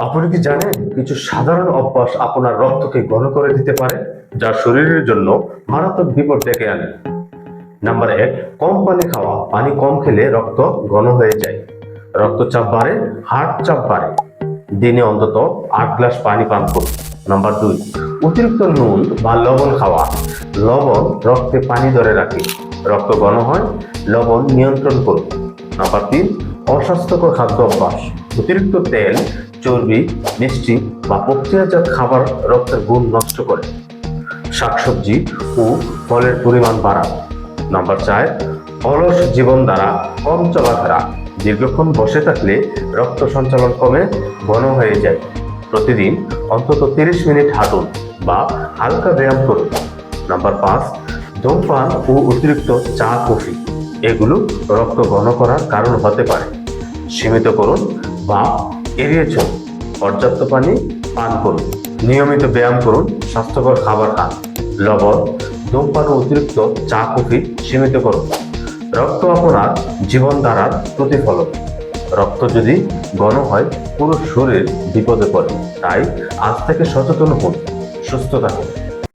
আপনি কি জানেন কিছু সাধারণ অভ্যাস আপনার রক্তকে ঘন করে দিতে পারে, যা শরীরের জন্য মারাত্মক বিপদ ডেকে আনে? নাম্বার এক, কম পানি খাওয়া। পানি কম খেলে রক্ত ঘন হয়ে যায়। রক্তচাপ বাড়ে হার্ট চাপ বাড়ে। দিনে অন্তত আট গ্লাস পানি পান করুন। নাম্বার দুই, অতিরিক্ত নুন বা লবণ খাওয়া। লবণ রক্তে পানি ধরে রাখে। রক্ত ঘন হয়, লবণ নিয়ন্ত্রণ করুন। নাম্বার তিন, অস্বাস্থ্যকর খাদ্য অভ্যাস। অতিরিক্ত তেল চর্বি, মিষ্টি বা প্রক্রিয়াজাত খাবার রক্তের গুণ নষ্ট করে। শাকসবজি ও ফলের পরিমাণ বাড়ান নাম্বার চার, অলস জীবন দ্বারা কম চলাফেরা। দীর্ঘক্ষণ বসে থাকলে রক্ত সঞ্চালন কমে, ঘন হয়ে যায়। প্রতিদিন অন্তত তিরিশ মিনিট হাঁটুন বা হালকা ব্যায়াম করুন। নাম্বার পাঁচ, ধূমপান ও অতিরিক্ত চা, কফি। এগুলো রক্ত ঘন করার কারণ হতে পারে। সীমিত করুন বা এড়িয়ে চলুন। পর্যাপ্ত পানি পান করুন। নিয়মিত ব্যায়াম করুন। স্বাস্থ্যকর খাবার খান। লবণ, ধূমপান অতিরিক্ত চা, কফি সীমিত করুন। রক্ত আপনার জীবনধারার প্রতিফলন। রক্ত যদি ঘন হয়, পুরো শরীর বিপদে পড়ে। তাই আজ থেকে সচেতন হন। সুস্থ থাকুন।